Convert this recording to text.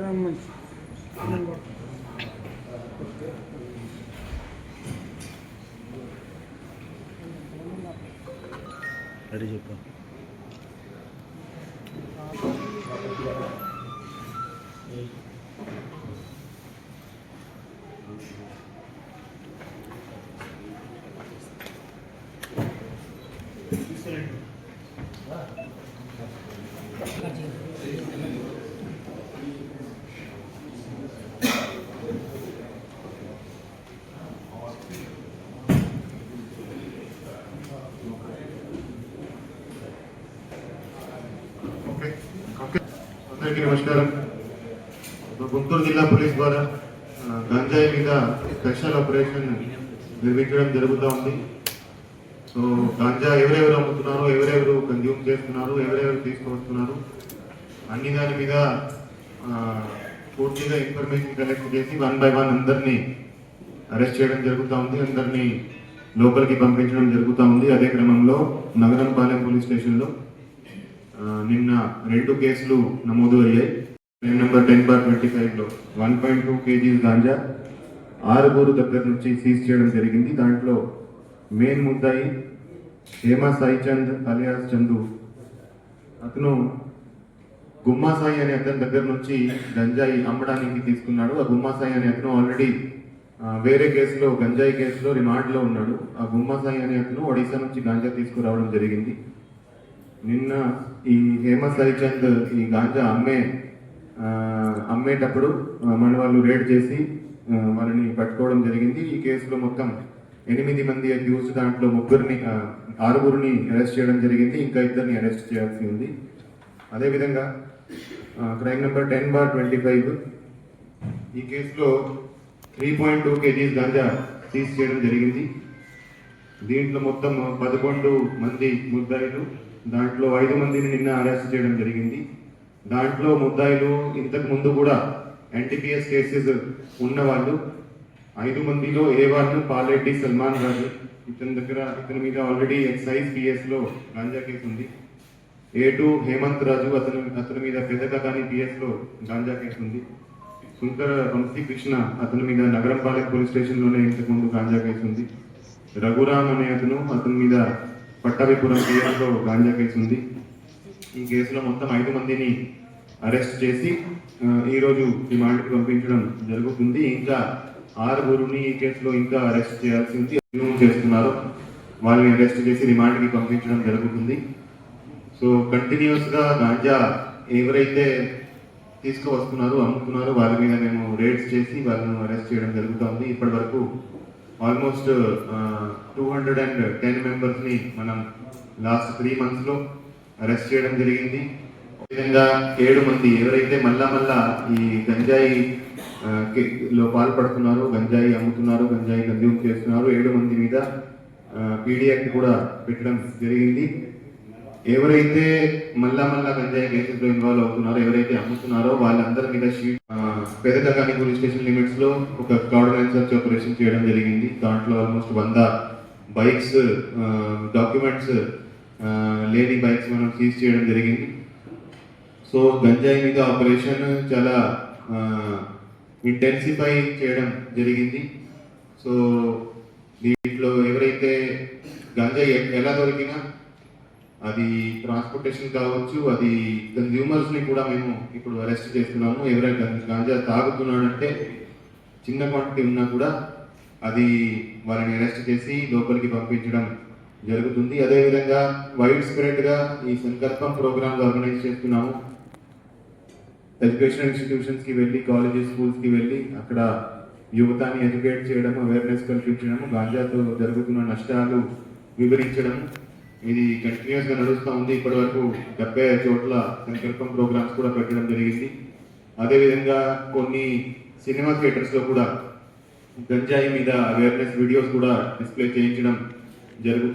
그러면 하는 거. 내리실까? Thank. అందరికీ నమస్కారం. గుంటూరు జిల్లా పోలీస్ ద్వారా గంజాయి మీద స్పెషల్ ఆపరేషన్ నిర్వహించడం జరుగుతూ ఉంది. సో గంజా ఎవరెవరు అమ్ముతున్నారు ఎవరెవరు కన్జ్యూమ్ చేస్తున్నారు ఎవరెవరు తీసుకువస్తున్నారు అన్ని దాని మీద పూర్తిగా ఇన్ఫర్మేషన్ కలెక్ట్ చేసి వన్ బై వన్ అందరినీ అరెస్ట్ చేయడం జరుగుతూ ఉంది. అందరినీ లోపలికి పంపించడం జరుగుతూ ఉంది. అదే క్రమంలో నగరంపాలెం పోలీస్ స్టేషన్లో నిన్న రెండు కేసులు నమోదు అయ్యాయి. Claim number ten bar twenty ఫైవ్లో one point two KGs ganja ఆరుగురు దగ్గర నుంచి సీజ్ చేయడం జరిగింది. దాంట్లో మెయిన్ ముద్దాయి హేమా సాయి చంద్ అలియాస్ చందు. అతను గుమ్మా సాయి అనే అతని దగ్గర నుంచి గంజాయి అమ్మడానికి తీసుకున్నాడు. ఆ గుమ్మా సాయి అనే అతను ఆల్రెడీ వేరే కేసులో గంజాయి కేసులో రిమాండ్లో ఉన్నాడు. ఆ గుమ్మా సాయి అనే అతను ఒడిశా నుంచి గాంజా తీసుకురావడం జరిగింది. నిన్న ఈ హేమ సరిచంద్ ఈ గాంజా అమ్మే అమ్మేటప్పుడు మన వాళ్ళు రేడ్ చేసి వాళ్ళని పట్టుకోవడం జరిగింది. ఈ కేసులో మొత్తం ఎనిమిది మంది అక్యూజ్ దాంట్లో ముగ్గురిని ఆరుగురిని అరెస్ట్ చేయడం జరిగింది. ఇంకా ఇద్దరిని అరెస్ట్ చేయాల్సి ఉంది. అదేవిధంగా crime number ten bar twenty five ఈ కేసులో three point two KGs ganja seize చేయడం జరిగింది. దీంట్లో మొత్తం పదకొండు మంది ముద్దాయిలు దాంట్లో ఐదు మందిని నిన్న అరెస్ట్ చేయడం జరిగింది. దాంట్లో ముద్దాయిలు ఇంతకు ముందు కూడా ఎన్టీపీఎస్ కేసెస్ ఉన్నవాళ్ళు. ఐదు మందిలో ఏ వాళ్ళు? పాలెడ్డి సల్మాన్ గారు. ఇతని దగ్గర ఇతని మీద ఆల్రెడీ ఎక్సైజ్ పిఎస్లో గాంజా కేసు ఉంది. ఏ టూ హేమంత్ రాజు అతను అతని మీద పెద్దకాని పిఎస్లో గాంజా కేసు ఉంది. సుంకర వంశీ కృష్ణ అతని మీద నగరం నగరంపాలెం పోలీస్ స్టేషన్లోనే ఇంతకుముందు ఇంతకు ముందు గాంజా కేసు ఉంది. రఘురామ్ అనే అతను అతని మీద పట్టాభిపురం కేసులో గాంజా కేసు ఉంది. ఈ కేసులో మొత్తం ఐదు మందిని అరెస్ట్ చేసి ఈరోజు ఈ రిమాండ్కి పంపించడం జరుగుతుంది. ఇంకా ఆరుగురుని ఈ కేసులో ఇంకా అరెస్ట్ చేయాల్సి ఉంది. చేస్తున్నారు వాళ్ళని అరెస్ట్ చేసి రిమాండ్కి పంపించడం జరుగుతుంది. సో కంటిన్యూస్గా గాంజా ఎవరైతే తీసుకువస్తున్నారో అమ్ముతున్నారో వాళ్ళ మీద మేము రేట్స్ చేసి వాళ్ళను అరెస్ట్ చేయడం జరుగుతుంది. ఇప్పటి వరకు almost two hundred and ten మెంబర్స్ని మనం లాస్ట్ త్రీ మంత్స్లో అరెస్ట్ చేయడం జరిగింది. ఈ విధంగా ఏడు మంది ఎవరైతే మళ్ళా మళ్ళా ఈ గంజాయి లో పాల్పడుతున్నారు గంజాయి అమ్ముతున్నారు గంజాయి కన్జ్యూమ్ చేస్తున్నారు ఏడు మంది మీద పీడీ కూడా పెట్టడం జరిగింది. ఎవరైతే మళ్ళా మళ్ళా గంజాయి కేసెస్లో ఇన్వాల్వ్ అవుతున్నారో ఎవరైతే అమ్ముతున్నారో వాళ్ళందరి మీద షీట్ పెద్ద కానీ పోలీస్ స్టేషన్ లిమిట్స్లో ఒక క్లౌడ్ సర్చ్ ఆపరేషన్ చేయడం జరిగింది. దాంట్లో ఆల్మోస్ట్ వంద బైక్స్ డాక్యుమెంట్స్ లేని బైక్స్ మనం సీజ్ చేయడం జరిగింది. సో గంజాయి మీద ఆపరేషన్ చాలా ఇంటెన్సిఫై చేయడం జరిగింది. సో దీంట్లో ఎవరైతే గంజాయి ఎలా దొరికినా అది ట్రాన్స్పోర్టేషన్ కావచ్చు అది కన్జ్యూమర్స్ని కూడా మేము ఇప్పుడు అరెస్ట్ చేస్తున్నాము. ఎవరైనా గాంజా తాగుతున్నాడంటే చిన్న క్వాంటిటీ ఉన్నా కూడా అది వాళ్ళని అరెస్ట్ చేసి లోపలికి పంపించడం జరుగుతుంది. అదేవిధంగా వైడ్ స్ప్రెడ్గా ఈ సంకల్పం ప్రోగ్రామ్స్ ఆర్గనైజ్ చేస్తున్నాము. ఎడ్యుకేషన్ ఇన్స్టిట్యూషన్స్కి వెళ్ళి కాలేజెస్ స్కూల్స్కి వెళ్ళి అక్కడ యువతాన్ని ఎడ్యుకేట్ చేయడం అవేర్నెస్ కల్పించడం గాంజాతో జరుగుతున్న నష్టాలు వివరించడం ఇది కంటిన్యూస్గా నడుస్తూ ఉంది. ఇప్పటి వరకు డెబ్బై చోట్ల సంకల్పం ప్రోగ్రామ్స్ కూడా పెట్టడం జరిగింది. అదేవిధంగా కొన్ని సినిమా థియేటర్స్లో కూడా గంజాయి మీద అవేర్నెస్ వీడియోస్ కూడా డిస్ప్లే చేయించడం జరుగుతుంది.